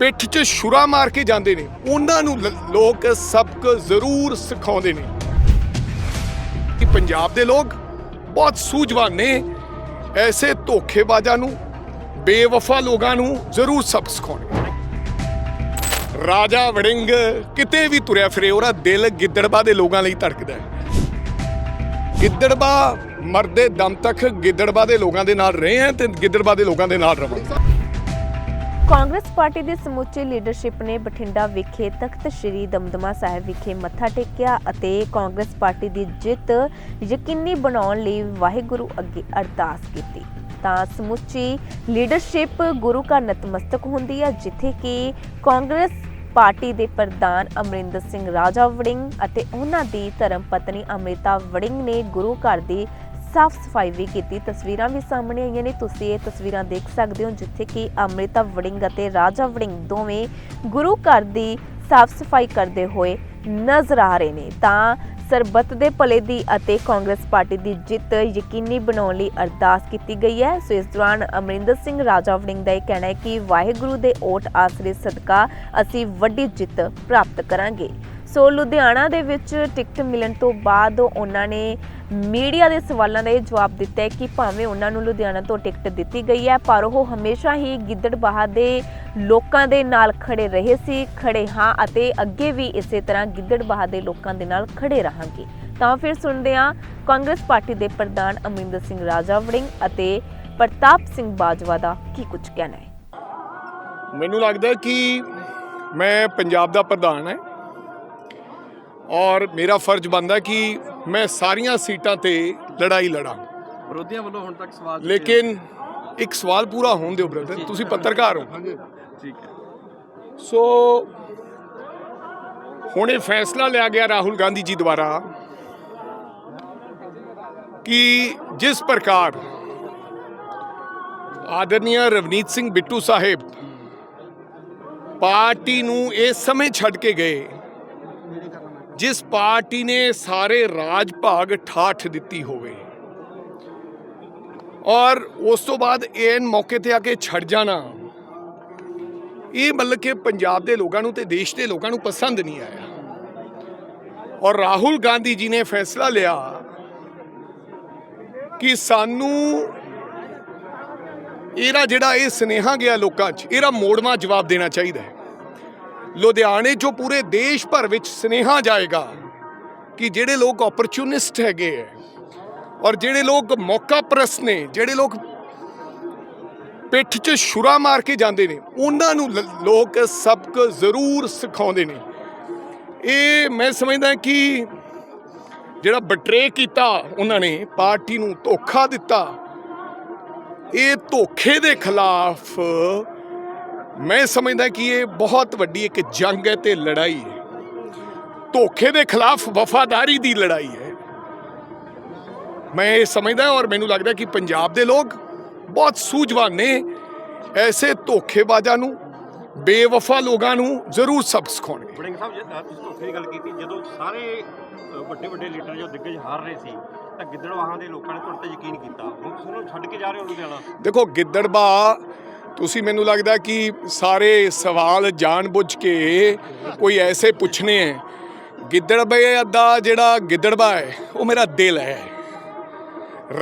ਪਿੱਠ 'ਚ ਛੁਰਾ ਮਾਰ ਕੇ ਜਾਂਦੇ ਨੇ। ਉਹਨਾਂ ਨੂੰ ਲ- ਲੋਕ ਸਬਕ ਜ਼ਰੂਰ ਸਿਖਾਉਂਦੇ ਨੇ। ਕਿ ਪੰਜਾਬ ਦੇ ਲੋਕ ਬਹੁਤ ਸੂਝਵਾਨ ਨੇ। ਐਸੇ ਧੋਖੇਬਾਜ਼ਾਂ ਨੂੰ, ਬੇਵਫਾ ਲੋਕਾਂ ਨੂੰ ਜ਼ਰੂਰ ਸਬਕ ਸਿਖਾਉਣਗੇ ਰਾਜਾ ਵੜਿੰਗ ਕਿਤੇ ਵੀ ਤੁਰਿਆ ਫਿਰੇ, ਉਹਦਾ ਦਿਲ ਗਿੱਦੜਬਾ ਦੇ ਲੋਕਾਂ ਲਈ ਧੜਕਦਾ ਹੈ। ਗਿੱਦੜਬਾ ਮਰਦੇ ਦਮ ਤੱਕ ਗਿੱਦੜਬਾ ਦੇ ਲੋਕਾਂ ਦੇ ਨਾਲ ਰਹੇ ਹਾਂ ਤੇ ਗਿੱਦੜਬਾ ਦੇ ਲੋਕਾਂ ਦੇ ਨਾਲ ਰਵਾਂਗੇ। ਕਾਂਗਰਸ ਪਾਰਟੀ ਦੀ ਸਮੁੱਚੀ ਲੀਡਰਸ਼ਿਪ ਨੇ ਬਠਿੰਡਾ ਵਿਖੇ ਤਖਤ ਸ੍ਰੀ ਦਮਦਮਾ ਸਾਹਿਬ ਵਿਖੇ ਮੱਥਾ ਟੇਕਿਆ ਅਤੇ ਕਾਂਗਰਸ ਪਾਰਟੀ ਦੀ ਜਿੱਤ ਯਕੀਨੀ ਬਣਾਉਣ ਲਈ ਵਾਹਿਗੁਰੂ ਅੱਗੇ ਅਰਦਾਸ ਕੀਤੀ। ਤਾਂ ਸਮੁੱਚੀ ਲੀਡਰਸ਼ਿਪ ਗੁਰੂ ਘਰ ਨਤਮਸਤਕ ਹੁੰਦੀ ਹੈ, ਜਿੱਥੇ ਕਿ ਕਾਂਗਰਸ ਪਾਰਟੀ ਦੇ ਪ੍ਰਧਾਨ ਅਮਰਿੰਦਰ ਸਿੰਘ ਰਾਜਾ ਵੜਿੰਗ ਅਤੇ ਉਹਨਾਂ ਦੀ ਧਰਮ ਪਤਨੀ ਅਮ੍ਰਿਤਾ ਵੜਿੰਗ ਨੇ ਗੁਰੂ ਘਰ ਦੀ ਸਾਫ਼ ਸਫ਼ਾਈ ਵੀ ਕੀਤੀ। ਤਸਵੀਰਾਂ ਵੀ ਸਾਹਮਣੇ ਆਈਆਂ ਨੇ। ਤੁਸੀਂ ਇਹ ਤਸਵੀਰਾਂ ਦੇਖ ਸਕਦੇ ਹੋ, ਜਿੱਥੇ ਕਿ ਅੰਮ੍ਰਿਤਾ ਵੜਿੰਗ ਅਤੇ ਰਾਜਾ ਵੜਿੰਗ ਦੋਵੇਂ ਗੁਰੂ ਘਰ ਦੀ ਸਾਫ਼ ਸਫ਼ਾਈ ਕਰਦੇ ਹੋਏ ਨਜ਼ਰ ਆ ਰਹੇ ਨੇ। ਤਾਂ ਸਰਬੱਤ ਦੇ ਭਲੇ ਦੀ ਅਤੇ ਕਾਂਗਰਸ ਪਾਰਟੀ ਦੀ ਜਿੱਤ ਯਕੀਨੀ ਬਣਾਉਣ ਲਈ ਅਰਦਾਸ ਕੀਤੀ ਗਈ ਹੈ। ਸੋ ਇਸ ਦੌਰਾਨ ਅਮਰਿੰਦਰ ਸਿੰਘ, ਰਾਜਾ ਵੜਿੰਗ ਦਾ ਇਹ ਕਹਿਣਾ ਹੈ ਕਿ ਵਾਹਿਗੁਰੂ ਦੇ ਓਟ ਆਸਰੇ ਸਦਕਾ ਅਸੀਂ ਵੱਡੀ ਜਿੱਤ ਪ੍ਰਾਪਤ ਕਰਾਂਗੇ। ਸੋ ਲੁਧਿਆਣਾ ਦੇ ਵਿੱਚ ਟਿਕਟ ਮਿਲਣ ਤੋਂ ਬਾਅਦ ਉਹਨਾਂ ਨੇ ਮੀਡੀਆ ਦੇ ਸਵਾਲਾਂ ਦਾ ਇਹ ਜਵਾਬ ਦਿੱਤਾ ਹੈ ਕਿ ਭਾਵੇਂ ਉਹਨਾਂ ਨੂੰ ਲੁਧਿਆਣਾ ਤੋਂ ਟਿਕਟ ਦਿੱਤੀ ਗਈ ਹੈ, ਪਰ ਉਹ ਹਮੇਸ਼ਾ ਹੀ ਗਿੱਦੜਬਾਹਾ ਦੇ ਲੋਕਾਂ ਦੇ ਨਾਲ ਖੜੇ ਰਹੇ ਸੀ, ਖੜੇ ਹਾਂ ਅਤੇ ਅੱਗੇ ਵੀ ਇਸੇ ਤਰ੍ਹਾਂ ਗਿੱਦੜਬਾਹਾ ਦੇ ਲੋਕਾਂ ਦੇ ਨਾਲ ਖੜੇ ਰਹਾਂਗੇ। ਤਾਂ ਫਿਰ ਸੁਣਦੇ ਹਾਂ, ਕਾਂਗਰਸ ਪਾਰਟੀ ਦੇ ਪ੍ਰਧਾਨ ਅਮਰਿੰਦਰ ਸਿੰਘ ਰਾਜਾ ਵੜਿੰਗ ਅਤੇ ਪ੍ਰਤਾਪ ਸਿੰਘ ਬਾਜਵਾ ਦਾ ਕੀ ਕੁਝ ਕਹਿਣਾ ਹੈ। ਮੈਨੂੰ ਲੱਗਦਾ ਕਿ ਮੈਂ ਪੰਜਾਬ ਦਾ ਪ੍ਰਧਾਨ ਹੈ। ਔਰ ਮੇਰਾ ਫਰਜ਼ ਬਣਦਾ ਕਿ ਮੈਂ ਸਾਰੀਆਂ ਸੀਟਾਂ ਤੇ ਲੜਾਈ ਲੜਾਂ। ਵਿਰੋਧੀਆਂ ਵੱਲੋਂ ਹੁਣ ਤੱਕ ਸਵਾਲ ਲੇਕਿਨ ਇੱਕ ਸਵਾਲ ਪੂਰਾ ਹੋਣ ਦਿਓ ਬ੍ਰਦਰ ਤੁਸੀਂ ਪੱਤਰਕਾਰ ਹੋ। ਹੋਏ। ਠੀਕ ਹੈ। ਸੋ ਹੁਣ ਇਹ ਫੈਸਲਾ ਲਿਆ ਗਿਆ ਰਾਹੁਲ ਗਾਂਧੀ ਜੀ ਦੁਆਰਾ ਕਿ ਜਿਸ ਪ੍ਰਕਾਰ ਆਦਰਨੀय ਰਵਨੀਤ ਸਿੰਘ ਬਿੱਟੂ ਸਾਹਿਬ ਪਾਰਟੀ ਨੂੰ ਇਸ ਸਮੇਂ ਛੱਡ ਕੇ ਗਏ ਜਿਸ ਪਾਰਟੀ ਨੇ ਸਾਰੇ ਰਾਜ ਭਾਗ ਠਾਠ ਦਿੱਤੀ ਹੋਵੇ। ਔਰ ਉਸ ਤੋਂ ਬਾਅਦ ਇਹ ਮੌਕੇ ਤੇ ਆ ਕੇ ਛੱਡ ਜਾਣਾ। ਇਹ ਮਤਲਬ ਕਿ ਪੰਜਾਬ ਦੇ ਲੋਕਾਂ ਨੂੰ ਤੇ ਦੇਸ਼ ਦੇ ਲੋਕਾਂ ਨੂੰ ਪਸੰਦ ਨਹੀਂ ਆਇਆ। ਔਰ ਰਾਹੁਲ ਗਾਂਧੀ ਜੀ ਨੇ ਫੈਸਲਾ ਲਿਆ ਕਿ ਸਾਨੂੰ ਇਹਦਾ ਜਿਹੜਾ ਇਹ ਸਨੇਹਾ ਗਿਆ ਲੋਕਾਂ 'ਚ, ਇਹਦਾ ਮੋੜਵਾ ਜਵਾਬ ਦੇਣਾ ਚਾਹੀਦਾ ਹੈ। ਲੁਧਿਆਣੇ 'ਚੋਂ ਪੂਰੇ ਦੇਸ਼ ਭਰ ਵਿੱਚ ਸਨੇਹਾ ਜਾਏਗਾ ਕਿ ਜਿਹੜੇ ਲੋਕ ਓਪਰਚੁਨਿਸਟ ਹੈਗੇ ਹੈ ਔਰ ਜਿਹੜੇ ਲੋਕ ਮੌਕਾ ਪ੍ਰਸਤ ਨੇ, ਜਿਹੜੇ ਲੋਕ ਪਿੱਠ 'ਚ ਛੁਰਾ ਮਾਰ ਕੇ ਜਾਂਦੇ ਨੇ, ਉਹਨਾਂ ਨੂੰ ਲ- ਲੋਕ ਸਬਕ ਜ਼ਰੂਰ ਸਿਖਾਉਂਦੇ ਨੇ। ਇਹ ਮੈਂ ਸਮਝਦਾ ਕਿ ਜਿਹੜਾ ਬਟਰੇ ਕੀਤਾ ਉਹਨਾਂ ਨੇ, ਪਾਰਟੀ ਨੂੰ ਧੋਖਾ ਦਿੱਤਾ, ਇਹ ਧੋਖੇ ਦੇ ਖਿਲਾਫ ਮੈਂ ਸਮਝਦਾ ਕਿ ਇਹ ਬਹੁਤ ਵੱਡੀ ਇੱਕ ਜੰਗ ਹੈ ਤੇ ਲੜਾਈ ਹੈ। ਧੋਖੇ ਦੇ ਖਿਲਾਫ ਵਫਾਦਾਰੀ ਦੀ ਲੜਾਈ ਹੈ। ਮੈਂ ਇਹ ਸਮਝਦਾ ਔਰ ਮੈਨੂੰ ਲੱਗਦਾ ਕਿ ਪੰਜਾਬ ਦੇ ਲੋਕ ਬਹੁਤ ਸੂਝਵਾਨ ਨੇ ਐਸੇ ਧੋਖੇਬਾਜ਼ਾਂ ਨੂੰ ਬੇਵਫਾ ਲੋਕਾਂ ਨੂੰ ਜ਼ਰੂਰ ਸਬਕ ਸਿਖਾਉਣਗੇ। ਵੜਿੰਗ ਸਾਹਿਬ ਜੇ ਤੁਸੀਂ ਧੋਖੇ ਦੀ ਗੱਲ ਕੀਤੀ ਜਦੋਂ ਸਾਰੇ ਵੱਡੇ ਵੱਡੇ ਲੀਡਰ ਜੋ ਦਿੱਗਜ ਹਾਰ ਰਹੇ ਸੀ ਤਾਂ ਗਿੱਦੜਵਾਹਾਂ ਦੇ ਲੋਕਾਂ ਨੇ ਤੁਹਾਡੇ ਤੇ ਯਕੀਨ ਕੀਤਾ। ਹੁਣ ਤੁਸੀਂ ਉਹਨੂੰ ਛੱਡ ਕੇ ਜਾ ਰਹੇ ਹੋ ਲੁਧਿਆਣਾ? ਦੇਖੋ ਗਿੱਦੜਬਾ ਤੁਸੀਂ ਮੈਨੂੰ ਲੱਗਦਾ ਕਿ ਸਾਰੇ ਸਵਾਲ ਜਾਣਬੁੱਝ ਕੇ ਕੋਈ ਐਸੇ ਪੁੱਛਨੇ ਹੈ ਗਿੱਦੜਬੇ ਦਾ ਜਿਹੜਾ ਗਿੱਦੜਬਾ ਹੈ ਉਹ ਮੇਰਾ ਦਿਲ ਹੈ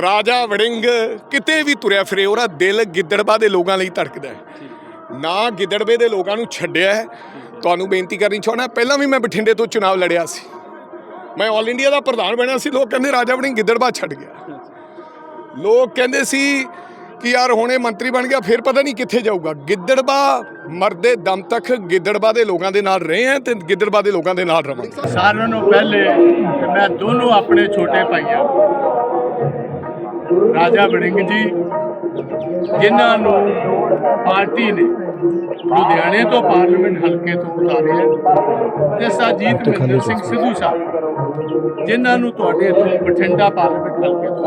ਰਾਜਾ ਵੜਿੰਗ ਕਿਤੇ ਵੀ ਤੁਰਿਆ ਫਿਰੇ, ਉਹਦਾ ਦਿਲ ਗਿੱਦੜਬਾ ਦੇ ਲੋਕਾਂ ਲਈ ਧੜਕਦਾ ਹੈ ਨਾ ਗਿੱਦੜਬੇ ਦੇ ਲੋਕਾਂ ਨੂੰ ਛੱਡਿਆ ਹੈ ਤੁਹਾਨੂੰ ਬੇਨਤੀ ਕਰਨੀ ਚਾਹੁੰਦਾ, ਪਹਿਲਾਂ ਵੀ ਮੈਂ ਬਠਿੰਡੇ ਤੋਂ ਚੁਣਾਵ ਲੜਿਆ ਸੀ। ਮੈਂ ਆਲ ਇੰਡੀਆ ਦਾ ਪ੍ਰਧਾਨ ਬਣਿਆ ਸੀ, ਲੋਕ ਕਹਿੰਦੇ ਰਾਜਾ ਵੜਿੰਗ ਗਿੱਦੜਬਾ ਛੱਡ ਗਿਆ। ਲੋਕ ਕਹਿੰਦੇ ਸੀ ਕਿ ਯਾਰ ਹੁਣੇ ਮੰਤਰੀ ਬਣ ਗਿਆ, ਫਿਰ ਪਤਾ ਨਹੀਂ ਕਿੱਥੇ ਜਾਊਗਾ। ਗਿੱਦੜਬਾ ਮਰਦੇ ਦਮ ਤੱਕ ਗਿੱਦੜਬਾ ਦੇ ਲੋਕਾਂ ਦੇ ਨਾਲ ਰਹੇ ਹਾਂ ਤੇ ਗਿੱਦੜਬਾ ਦੇ ਲੋਕਾਂ ਦੇ ਨਾਲ ਰਵਾਂਗੇ। ਸਾਰਿਆਂ ਨੂੰ ਪਹਿਲੇ ਮੈਂ ਦੋਨੋਂ ਆਪਣੇ ਛੋਟੇ ਭਾਈਆਂ, ਰਾਜਾ ਵੜਿੰਗ ਜੀ ਜਿਨ੍ਹਾਂ ਨੂੰ ਪਾਰਟੀ ਨੇ ਲੁਧਿਆਣੇ ਤੋਂ ਪਾਰਲੀਮੈਂਟ ਹਲਕੇ ਤੋਂ ਉਤਾਰਿਆ ਤੇ ਸਾਜੀਤ ਮਹਿੰਦਰ ਸਿੰਘ ਸਿੱਧੂ ਸਾਹਿਬ ਜਿਨ੍ਹਾਂ ਨੂੰ ਤੁਹਾਡੇ ਇੱਥੋਂ ਬਠਿੰਡਾ ਪਾਰਲੀਮੈਂਟ ਹਲਕੇ ਤੋਂ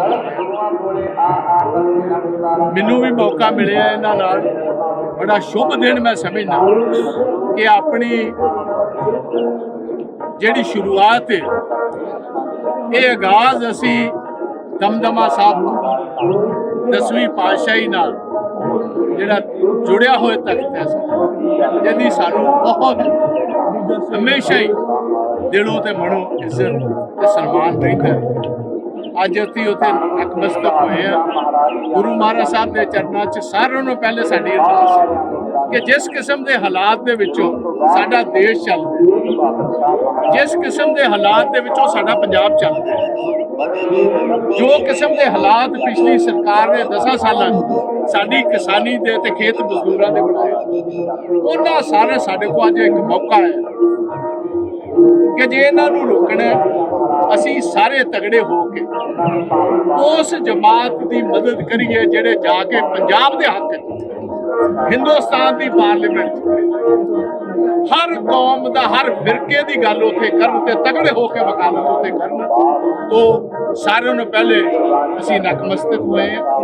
ਮੈਨੂੰ ਵੀ ਮੌਕਾ ਮਿਲਿਆ ਇਹਨਾਂ ਨਾਲ। ਬੜਾ ਸ਼ੁਭ ਦਿਨ ਮੈਂ ਸਮਝਦਾ ਕਿ ਆਪਣੀ ਜਿਹੜੀ ਸ਼ੁਰੂਆਤ ਹੈ ਇਹ ਆਗਾਜ਼ ਅਸੀਂ ਦਮਦਮਾ ਸਾਹਿਬ ਦਸਵੀਂ ਪਾਤਸ਼ਾਹੀ ਨਾਲ ਜਿਹੜਾ ਜੁੜਿਆ ਹੋਇਆ ਤਖਤ ਹੈ ਜਿਹਦੀ ਸਾਨੂੰ ਬਹੁਤ ਹਮੇਸ਼ਾ ਹੀ ਦਿਲੋਂ ਤੇ ਮਨੋਂ ਇੱਜ਼ਤ ਤੇ ਸਨਮਾਨ ਰਹਿੰਦਾ ਹੈ। ਅੱਜ ਅਸੀਂ ਉੱਥੇ ਨਕਮਸਤਕ ਹੋਏ ਆ ਗੁਰੂ ਮਹਾਰਾਜ ਸਾਹਿਬ ਦੇ ਚਰਨਾਂ 'ਚ ਸਾਰਿਆਂ ਨੂੰ ਪਹਿਲੇ ਸਾਡੀ ਅਰਦਾਸ ਹੈ ਕਿ ਜਿਸ ਕਿਸਮ ਦੇ ਹਾਲਾਤ ਦੇ ਵਿੱਚੋਂ ਸਾਡਾ ਦੇਸ਼ ਚੱਲਦਾ ਜਿਸ ਕਿਸਮ ਦੇ ਹਾਲਾਤ ਦੇ ਵਿੱਚੋਂ ਸਾਡਾ ਪੰਜਾਬ ਚੱਲਦਾ ਜੋ ਕਿਸਮ ਦੇ ਹਾਲਾਤ ਪਿਛਲੀ ਸਰਕਾਰ ਨੇ 10 ਸਾਲਾਂ ਸਾਡੀ ਕਿਸਾਨੀ ਦੇ ਤੇ ਖੇਤ ਮਜ਼ਦੂਰਾਂ ਦੇ ਬਣਾਏ, ਉਹਨਾਂ ਸਾਰੇ ਸਾਡੇ ਕੋਲ ਅੱਜ ਇੱਕ ਮੌਕਾ ਹੈ ਕਿ ਜੇ ਇਹਨਾਂ ਨੂੰ ਰੋਕਣਾ ਅਸੀਂ ਸਾਰੇ ਤਗੜੇ ਹੋ ਕੇ ਉਸ ਜਮਾਤ ਦੀ ਮਦਦ ਕਰੀਏ ਜਿਹੜੇ ਜਾ ਕੇ ਪੰਜਾਬ ਦੇ ਹੱਕ ਹਿੰਦੁਸਤਾਨ ਦੀ ਪਾਰਲੀਮੈਂਟ ਹਰ ਕੌਮ ਦਾ, ਹਰ ਫਿਰਕੇ ਦੀ ਗੱਲ ਉੱਥੇ ਕਰਨ ਤੇ ਤਗੜੇ ਹੋ ਕੇ ਵਕਾਲਤ ਉੱਥੇ ਕਰਨ। ਤੋਂ ਸਾਰਿਆਂ ਨੂੰ ਪਹਿਲੇ ਅਸੀਂ ਨਕਮਸਤਕ ਹੋਏ ਹਾਂ।